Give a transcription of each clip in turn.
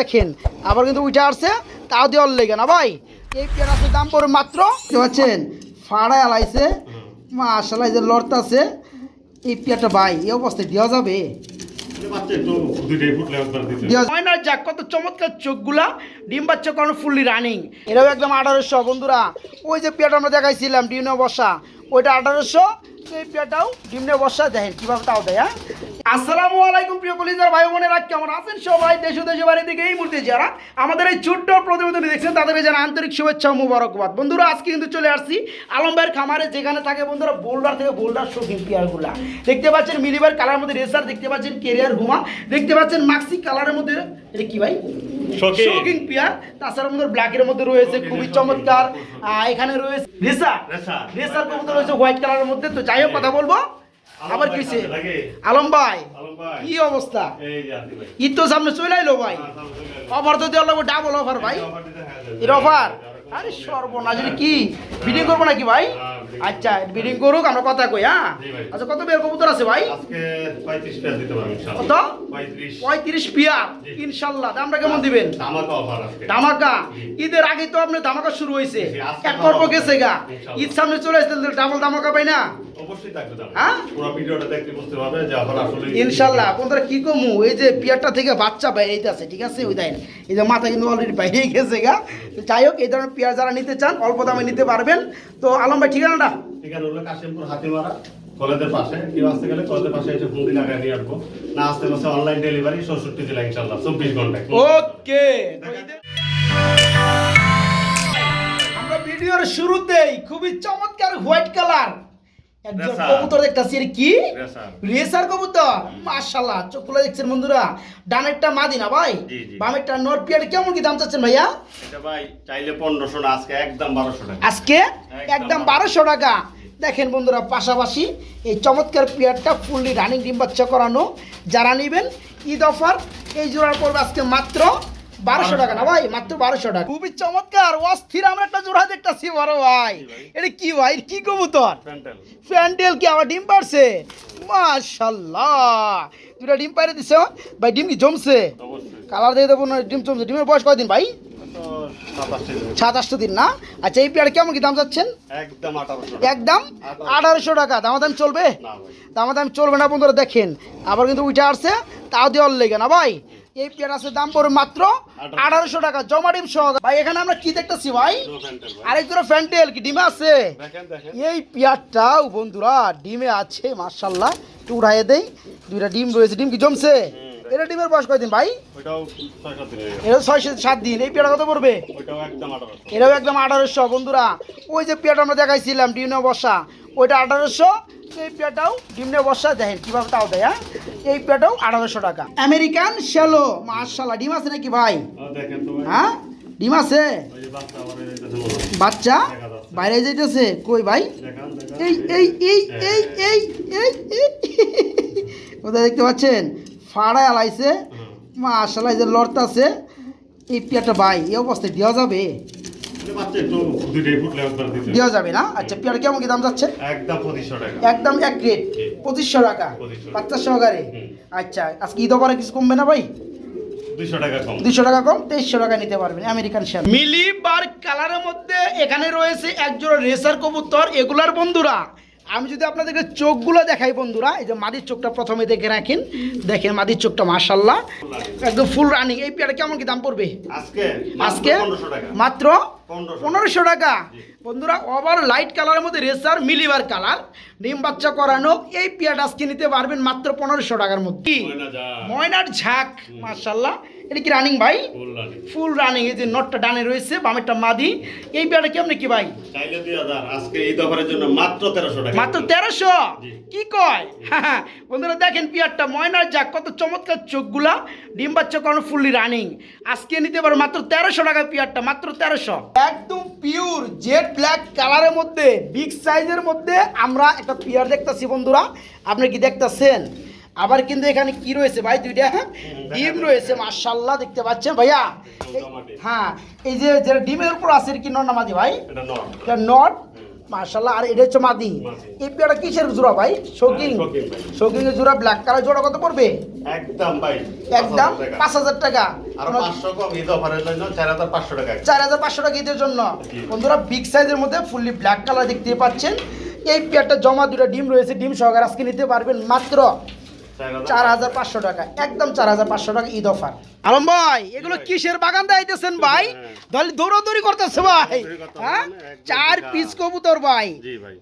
দেখেন আবার কিন্তু উঠে আসছে তাও দিয়ে লেগে না ভাই। এই পেঁয়াজের দাম পড়ে মাত্র দেখতে পাচ্ছেন ফাড়ায় আলাইছে এই যে লড়তাছে এই পেঁয়াজটা ভাই এই অবস্থায় দেওয়া যাবে। যাক কত চমৎকার চোখগুলা ডিম বাচ্চা কোনো ফুললি রানিং এটাও একদম আঠারোশো বন্ধুরা। ওই যে পেয়াটা আমরা দেখাইছিলাম ডিমে বসা। ওইটা আঠারোশো এই পেয়াটাও ডিমনে বসা দেখেন কীভাবে তাও দেয় হ্যাঁ? আসসালামু আলাইকুম প্রিয় কলিজার ভাই বোনেরা কেমন আছেন সবাই? দেশ ও দেশের বাড়ি থেকে এই মুহূর্তে যারা আমাদের এই ছোট্ট প্রতিবেদন দেখছেন তাদের জানা আন্তরিক শুভেচ্ছা ও মুবারকবাদ। বন্ধুরা আজকে কিন্তু চলে আসছি আলম ভাইয়ের খামারে যেখানে থাকে বন্ধুরা বোল্ডার থেকে বোল্ডার শৌখিন পেয়ারগুলা। দেখতে পাচ্ছেন মিলিবার কালার মধ্যে রেসার দেখতে পাচ্ছেন কেরিয়ার হুমা দেখতে পাচ্ছেন মাক্সি কালারের মধ্যে এটা কি ভাই? শৌখিন। পেয়ার তাছাড়া আমাদের ব্ল্যাকের মধ্যে রয়েছে খুবই চমৎকার। এখানে রয়েছে রেসার রেসার। রেসার কবুতর রয়েছে হোয়াইট কালারের মধ্যে। তো যাই হোক কথা বলব। আবার ভাই আলম ভাই কি অবস্থা। ঈদ তো সামনে চলে আইলো ভাই। হ্যাঁ। অফার তো দেওয়া লাগবে ডাবল অফার ভাই। হ্যাঁ, এর অফার আরে সর্বনাশ কি? বিডিং করব নাকি ভাই? হ্যাঁ, আচ্ছা বিডিং করুক আমরা কথা কই হ্যাঁ? আচ্ছা কত বের কবুতর আছে ভাই? আজকে 35 পেয়ার দিতে পারব ইনশাআল্লাহ। কত? পঁয়ত্রিশ। পিয়ার ইনশাল্লাহ দামটা কেমন দিবেন? ধামাকা। ঈদের আগে তো আপনার ধামাকা শুরু হয়েছে। এক পর্ব গেছে গা। ঈদ সামনে চলে আসছে ডাবল ধামাকা পাই না? হ্যাঁ? ইনশাল্লাহ বন্ধুরা কি কমু? এই যে পিয়ারটা থেকে বাচ্চা বাইরে আছে ঠিক আছে? ওই দেন এই যে মাথা কিন্তু অলরেডি বাইরে গেছে গা। যাই হোক এই ধরনের পেয়ার যারা নিতে চান অল্প দামে নিতে পারবেন। তো আলম ভাই ঠিকানাটা? ঠিকানা হলো কাশিমপুর হাতিমারা কলেজের পাশে। কেউ আসতে গেলে কলেজের পাশে এসে ফোন দিন আগে নিয়ে আসব। না আসতে বসে অনলাইন ডেলিভারি ষষ্ঠটি জেলা ইনশাল্লাহ চব্বিশ ঘন্টায়। ওকে আমরা ভিডিওর শুরুতেই খুবই চমৎকার হোয়াইট কালার একজন। কবুতর দেখতাছি এর কি? রেসার। কবুতর? মাশাআল্লাহ চোখ খুলে দেখছেন বন্ধুরা। ডানেরটা মাদিনা ভাই। বামেরটা নরপিয়ার কেমন কি দাম চাচ্ছেন ভাইয়া? এটা ভাই চাইলে পনেরোশো না আজকে একদম বারোশো টাকা। আজকে একদম একদম বারোশো। টাকা। দেখেন বন্ধুরা পাশাপাশি এই চমৎকার পেয়ারটা ফুললি রানিং ডিম বাচ্চা করানো। যারা নেবেন ঈদ অফার এই জোড়ার পড়বে আজকে মাত্র বারোশো টাকা না ভাই মাত্র বারোশো টাকা। খুবই চমৎকার অস্থির আমরা একটা জোড়া দেখতেছি বড় ভাই। এটা কি ভাই? কি কবুতর? প্যান্ডেল। কি আবার ডিম পারছে মাশাল্লাহ। দুটা ডিম পাইরে দিছে ভাই ডিম কি জমছে? কালার দিয়ে দেবো না ডিম জমছে। ডিমের বয়স কয়দিন ভাই? তো সাত আটশো দিন না? আচ্ছা এই পেয়ার কেমন কি দাম চাচ্ছেন? একদম আঠারোশো টাকা। দামাদাম চলবে? না দামাদাম চলবে না বন্ধুরা দেখেন। আবার কিন্তু উঠে আসছে তাও দেওয়ার লেগে না ভাই? এই পেয়ারাসের দাম পড়বে মাত্র আঠারোশো টাকা। জমা ডিম সহ। ভাই এখানে আমরা কি দেখতেছি ভাই? আরেক দুটো ফ্যান্টেল কি ডিমে আছে? এই পেয়ারটাও বন্ধুরা ডিমে আছে মার্শাল্লাহ একটু উড়াইয়ে দেই। দুইটা ডিম রয়েছে। ডিম কি জমছে? এটা ডিমের বয়স কয়দিন ভাই? হয়ে। এটা ছয় সাত দিন। এই পেয়ারা কত পড়বে? এটাও একদম আঠারোশো বন্ধুরা। ওই যে পেয়ারটা আমরা দেখাইছিলাম ডিমনে বসা ওইটা আঠারোশো। এই পেয়ারটাও ডিমনে বসা দেখেন কীভাবে তাও দেয় হ্যাঁ? এই পেয়ারটাও আঠারোশো টাকা। আমেরিকান শ্যালো মার্শাল্লাহ ডিম আছে নাকি ভাই? হ্যাঁ? ডিম আছে? বাচ্চা হয়। বাইরে যেতেছে কই ভাই? এই এই এই এই এই এই কোথায় দেখতে পাচ্ছেন? ফাড়ায় আলাইছে। হুম। মার্শাল্লাহ যে লড়তাছে এই পেয়ারটা ভাই এই অবস্থায় দেওয়া যাবে। দেওয়া যাবে না? আচ্ছা পেয়ার কেমন কি দাম যাচ্ছে? একদম পঁচিশশো টাকা। একদম এক গ্রেড পঁচিশশো টাকা? 2500 বাচ্চা সহকারে হুম। আচ্ছা আজকে ঈদ অফারে কিছু কমবে না ভাই? দুশো টাকা কম। টাকা কম তেইশশো টাকা নিতে পারবেন আমেরিকান শেয়ার। মিলি বার কালারের মধ্যে এখানে রয়েছে একজোড়া রেসার কবুতর এগুলার বন্ধুরা। আমি যদি আপনাদেরকে চোখগুলো দেখাই বন্ধুরা এই যে মাদির চোখটা প্রথমে দেখে রাখেন। দেখেন মাদির চোখটা মাশাল্লাহ একদম ফুল রানিং এই পেয়ারটা কেমন কি দাম পড়বে? আজকে আজকে মাত্র পনেরোশো টাকা। বন্ধুরা ওভার লাইট কালারের মধ্যে রেসার মিলিবার কালার ডিম বাচ্চা করানো এই পেয়ারটা আজকে নিতে পারবেন মাত্র পনেরোশো টাকার মধ্যে। ময়নার ঝাঁক মার্শাল্লাহ এটা কি রানিং ভাই? ফুল রানিং এই যে নটটা ডানে রয়েছে বামেরটা মাদি। এই পেয়ারটা কেমনি কি ভাই? আজকে ঈদ অফারের জন্য মাত্র তেরোশো টাকা। মাত্র তেরোশো। কি কয়? হ্যাঁ, বন্ধুরা দেখেন পিয়ারটা ময়নার যাক কত চমৎকার চোখগুলা। ডিম বাচ্চা করানো ফুললি রানিং আজকে নিতে পারো মাত্র তেরোশো টাকা পিয়ারটা মাত্র তেরোশো। একদম পিওর জেড ব্ল্যাক কালারের মধ্যে বিগ সাইজের মধ্যে আমরা একটা পিয়ার দেখতাছি বন্ধুরা। আপনি কি দেখতাছেন? আবার কিন্তু এখানে কি রয়েছে ভাই দুইটা? ডিম রয়েছে মার্শাল্লাহ দেখতে পাচ্ছেন ভাইয়া? হ্যাঁ এই যে যেটা ডিমের উপর আছে কি ভাই? এটা নয় এটা নট মাশাল্লাহ আর এটা হচ্ছে মাদি। মাদি। এই পেয়ারা কিসের জোড়া ভাই? শৌকিং হ্যাঁ, শৌকিং এর জোড়া ব্ল্যাক কালার জোড়া কত পড়বে? একদম ভাই একদম? পাঁচ হাজার টাকা। চার হাজার পাঁচশো টাকা। চার হাজার পাঁচশো টাকা ঈদের জন্য। বন্ধুরা বিগ সাইজের মধ্যে ফুললি ব্ল্যাক কালার দেখতে পাচ্ছেন। এই পেয়ারটা জমা দুটো ডিম রয়েছে ডিম সহকারে আজকে নিতে পারবেন। মাত্র চার হাজার পাঁচশো টাকা। একদম চার হাজার পাঁচশো টাকা ঈদ অফার। আলম ভাই এগুলো কিসের বাগান দেখাইতেছেন ভাই? হ্যাঁ। দল দৌড়াদৌড়ি করতেছে ভাই হ্যাঁ? মানে চার পিস কবুতর ভাই।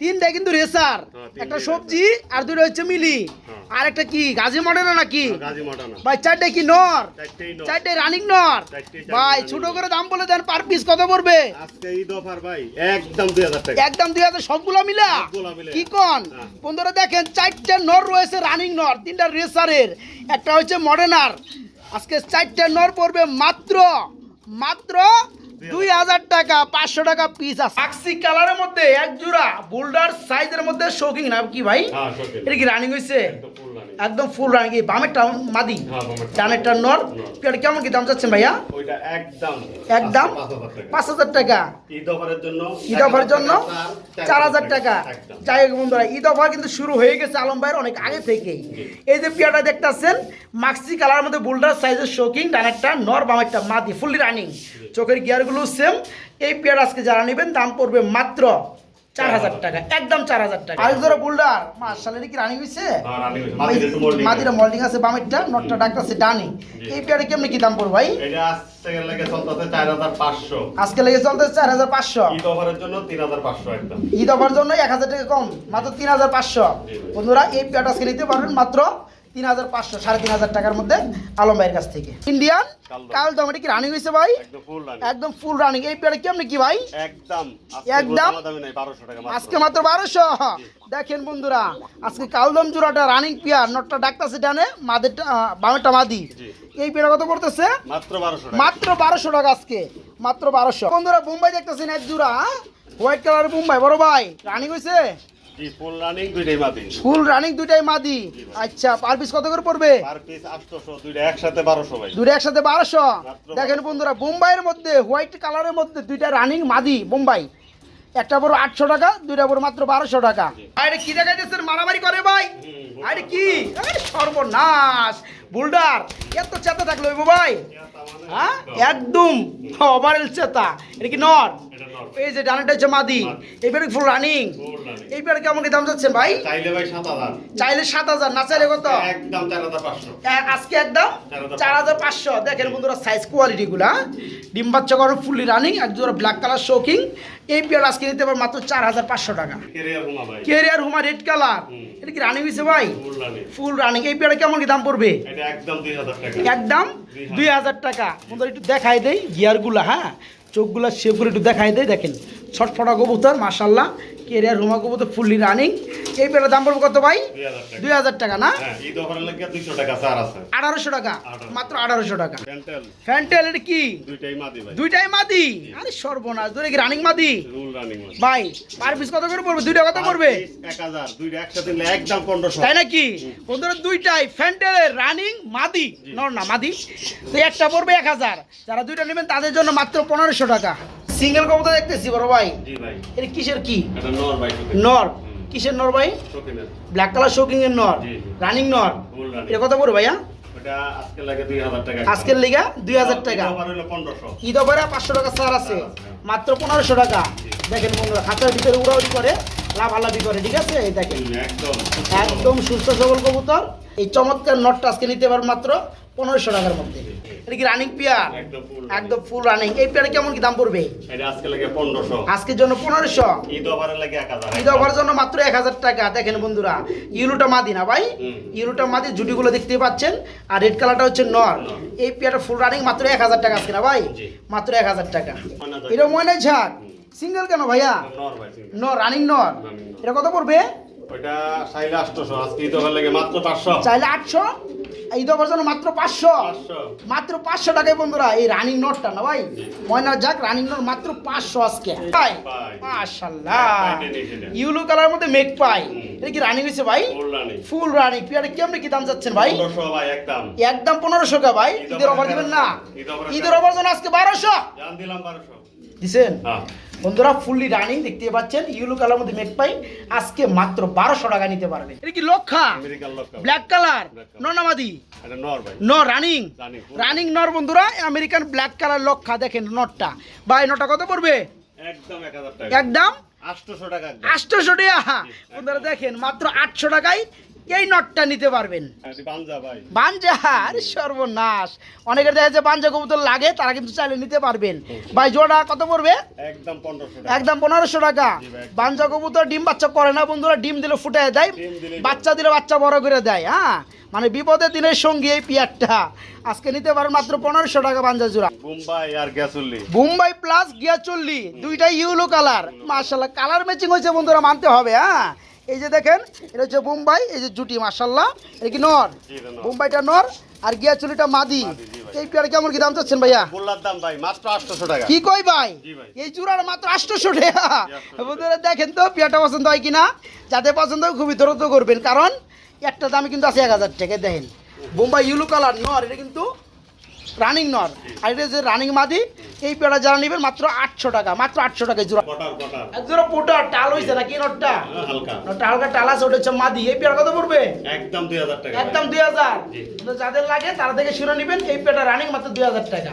তিনটা কিন্তু রেসার। হ্যাঁ, একটা সবজি আর দুটো হচ্ছে মিলি। হ্যাঁ। আর একটা কি গাজী মডেল নাকি? ভাই চারটে কি নর? চারটে রানিং নর? ভাই ছোট করে দাম বলে দেন পার পিস কত পড়বে? একদম দুই হাজার সবগুলো মিলা। কি কন? হ্যাঁ। বন্ধুরা দেখেন চারটে নর রয়েছে রানিং নর তিনটা রেসারের একটা হচ্ছে মডার্নার আজকে চারটে নর পড়বে মাত্র মাত্র দুই হাজার টাকা পাঁচশো টাকা পিস আছে। আক্সি কালারের মধ্যে এক জোড়া বোল্ডার সাইজের মধ্যে শৌখিন না কি ভাই? হ্যাঁ এটা কি রানিং হয়েছে একদম ফুল রানিং এই বামেরটা মাদি হ্যাঁ, ডানেরটা নর। পেয়ার কেমন কি দাম চাচ্ছেন ভাইয়া? ওইটা একদম একদম পাঁচ হাজার টাকা। ঈদ অফারের জন্য ঈদ অফার জন্য চার হাজার টাকা। যাই হোক বন্ধুরা ঈদ অফার কিন্তু শুরু হয়ে গেছে আলম ভাইয়ের অনেক আগে থেকেই। এই যে পেয়ারটা দেখতেছেন মাক্সি কালার মধ্যে বোল্ডার সাইজের শোকিং ডানেরটা নর বামেরটা মাদি ফুললি রানিং চোখের গিয়ারগুলো সেম এই পেয়ার আজকে যারা নেবেন দাম পড়বে মাত্র চার হাজার টাকা একদম চার হাজার টাকা। আরেক ধরো বোল্ডার মার্শাল কি রানিং হয়েছে running হয়েছে। মাটির একটু molding মাদিরা মল্ডিং আছে বামেরটা নটটা ডাকতেছে ডানি জি। এই পেয়ারে কেমনি কি দাম পড়বে ভাই? আজকে লেগে চলতেছে চার হাজার পাঁচশো। ঈদ অফারের জন্য তিন হাজার পাঁচশো একদম। ঈদ অফার জন্য এক হাজার টাকা কম মাত্র তিন হাজার পাঁচশো। বন্ধুরা এই পেয়ারটা আজকে নিতে পারবেন মাত্র তিন হাজার পাঁচশো সাড়ে তিন হাজার টাকার মধ্যে আলম ভাইয়ের কাছ থেকে। ইন্ডিয়ান কালদম। কালদম এটা কি রানিং হয়েছে ভাই? একদম ফুল রানিং এই পেয়ারে কেমনি কি ভাই? একদম। একদম? আজকে মাত্র বারোশো? দেখেন বন্ধুরা আজকে কালদম জোড়াটা রানিং পেয়ার নটটা ডাকতেছে ডানে মাদেরটা বামেরটা মাদি। এই পেয়ারা কত পড়তেছে? মাত্র বারোশো টাকা। মাত্র বারোশো টাকা আজকে। মাত্র বারোশো। বন্ধুরা মুম্বাই দেখতেছেন এক জোড়া হোয়াইট কালারের মুম্বাই। বড় ভাই রানিং হয়েছে? ফুল রানিং দুইটাই মাদি। ফুল রানিং দুইটাই মাদি? আচ্ছা পার পিস কত করে পড়বে? পার পিস আটশোশো দুইটা একসাথে ভাই। একসাথে দেখেন বন্ধুরা বোম্বাইয়ের মধ্যে হোয়াইট কালারের মধ্যে দুইটা রানিং মাদি বোম্বাই। একটা বড় আটশো টাকা দুইটা বড় মাত্র বারোশো টাকা। আরে কি দেখাইতেছেন? মারামারি করে ভাই? আরে কি? আরে সর্বনাশ! বুলডার এত চেতা থাকল ভাই? হ্যাঁ? একদম ওভারেল চেতা। এটা কি নট নর। এই যে ডানাটা হচ্ছে মাদি। এইবারে ফুল রানিং ফুল এইবারে কেমন দাম যাচ্ছেন ভাই? চাইলে ভাই সাত হাজার। চাইলে সাত হাজার না চাইলে কত? একদম চার হাজার পাঁচশো। আজকে একদম? চার হাজার পাঁচশো। দেখেন বন্ধুরা সাইজ কোয়ালিটি গুলা ডিম বাচ্চা করো ফুললি রানিং এক জোড়া ব্ল্যাক কালার শোকিং এই পেয়ার আজকে নিতে পারো মাত্র চার হাজার পাঁচশো টাকা। কেরিয়ার হুমা হুমা রেড কালার এটা কি রানিং হয়েছে ভাই? ফুল রানিং এই পেয়ারে কেমন কি দাম পড়বে? একদম? দুই হাজার টাকা। একটু দেখাই দেই গিয়ারগুলা হ্যাঁ? চোখগুলা করে একটু দেখাই দেয় দেখেন। ছটফটা কবুতর মাসাল্লাহ কেরিয়ার হুমা কবুতর ফুললি রানিং এই পেয়ারের দাম পড়বে কত ভাই? দুই হাজার টাকা। না? হ্যাঁ আঠারোশো টাকা। মাত্র আঠারোশো টাকা। ফ্যান্টেল। এটা কি? দুইটাই মাদি ভাই। দুইটাই মাদি? আরে সর্বনাশ ধরে কি রানিং মাদি? ভাই পার পিস কত করে পড়বে? দুইটা কত পড়বে? এক দুইটা একসাথে নিলে একদম পনেরোশো। তাই নাকি? বন্ধুরা দুইটাই। ফ্যান্টেলের রানিং মাদি। নর না মাদি। তো একটা পড়বে এক হাজার। যারা দুইটা নেবেন তাদের জন্য মাত্র পনেরোশো টাকা। সিঙ্গেল কবুতর দেখতেছি বড় ভাই। এর এটা কিসের কি? নর নর। কিসের নর ভাই? ব্ল্যাক কালার শোকিং এর নর। রানিং নর। কথা এটা কত পড়বে ভাইয়া? ওটা আজকে দুই হাজার টাকা। আজকের লিগা দুই হাজার টাকা। ঈদ অফারে পাঁচশো টাকা ছাড় আছে। মাত্র পনেরোশো টাকা। দেখেন বন্ধুরা খাতার ভিতরে উড়াউড়ি করে। লাভালাভি করে ঠিক আছে? এই দেখেন। একদম। সুস্থ সবল কবুতর। এই চমৎকার নটটা আজকে নিতে পারবেন মাত্র পনেরোশো টাকার মধ্যে। এটা কি রানিং পেয়ার? একদম ফুল রানিং এই পেয়ারে কেমন কি দাম পড়বে? আজকের জন্য পনেরোশো। ঈদ অফারের জন্য মাত্র এক হাজার টাকা। দেখেন বন্ধুরা ইউলোটা মাদি না ভাই? হুম। ইউলোটা মাদি জুটিগুলো দেখতে পাচ্ছেন। আর রেড কালারটা হচ্ছে নর। এই পেয়ারটা ফুল রানিং মাত্র এক হাজার টাকা আজকে না ভাই? মাত্র এক হাজার টাকা। এটা ময়না ঝাক সিঙ্গেল কেন ভাইয়া? নর রানিং নর এটা কত পড়বে? ওইটা চাইলে আটশোশো আজকে ঈদ অফার লাগে মাত্র পাঁচশো। চাইলে আটশো? ঈদ অফার জন্য মাত্র পাঁচশো? মাত্র পাঁচশো টাকায় বন্ধুরা এই রানিং নোটটা না ভাই? ময়না যাক রানিং নোট মাত্র পাঁচশো আজকে। মাশাল্লাহ। ইউলো কালার মধ্যে মেক পাই। এটা কি রানিং হয়েছে ভাই? ফুল রানিং পিয়ারে কেমনি কি দাম যাচ্ছেন ভাই? একদম। একদম পনেরোশো কা ভাই? ঈদের অফার দিবেন না? ঈদের অফার জন্য আজকে বারোশো। দিছেন? হ্যাঁ। বন্ধুরা ফুললি রানিং দেখতে পাচ্ছেন ইউলো কালার মধ্যে মেক পাই আজকে মাত্র বারোশো টাকা নিতে পারবেন এটা কি লক্ষা? Black colour. ননামাদি নর ন রানিং রানিং নর বন্ধুরা আমেরিকান ব্ল্যাক কালার লক্ষা দেখেন নটটা ভাই নটা কত পড়বে? একদম আটশোশো টাকা আটশোশো টাকা। বন্ধুরা দেখেন মাত্র আটশো টাকায় এই নটটা নিতে পারবেন। বাঞ্জা সর্বনাশ। অনেকের দেখা যাচ্ছে বাঞ্জা কবুতর লাগে তারা কিন্তু চাইলে নিতে পারবেন। ভাই জোড়া কত পড়বে? একদম পনেরোশো টাকা। বাঞ্জা কবুতর ডিম বাচ্চা করে না বন্ধুরা ডিম দিলে ফুটে দেয় বাচ্চা দিলে বাচ্চা বড় করে দেয় হ্যাঁ? মানে বিপদের দিনের সঙ্গী এই পিয়ারটা। আজকে নিতে পারেন মাত্র পনেরোশো টাকা বাঞ্জা জোড়া। মুম্বাই আর গ্যাসুল্লি। মুম্বাই প্লাস গিয়া চল্লি দুইটাই ইউলো কালার। মার্শাল্লাহ কালার ম্যাচিং হয়েছে বন্ধুরা মানতে হবে হ্যাঁ? এই যে দেখেন এটা হচ্ছে বোম্বাই এই যে জুটি মার্শাল্লাহ এটা কি নর? বোম্বাইটা নর। আর গিয়া চল্লিটা মাদি। এই পেয়ার কেমন কি দাম চাচ্ছেন ভাইয়া? গোল্লার দাম ভাই মাত্র আটশোশো টাকা। কি কই ভাই। এই চূড়ার মাত্র আটশোশো টাকা। বন্ধুরা দেখেন তো পেয়ারটা পছন্দ হয় কিনা? যাতে পছন্দ হয় খুবই দ্রুত করবেন। কারণ একটা দামে কিন্তু আছে এক হাজার টাকা দেখেন। বোম্বাই ইউলো কালার নর এটা কিন্তু রানিং নর। আর এটা যে রানিং মাদি এই পেড়া যারা নেবেন মাত্র আটশো টাকা মাত্র আটশো টাকা জোড়া। জোড়া পোটা টাল হয়েছে নাকি নটটা? হ্যাঁ, নটটা হালকা টাল আছে ওটা হচ্ছে মাদি। এই পেড়া কত পড়বে? একদম দুই হাজার টাকা। একদম দুই হাজার। যাদের লাগে তারা থেকে শুনে নেবেন এই পেটা রানিং মাত্র দুই হাজার টাকা।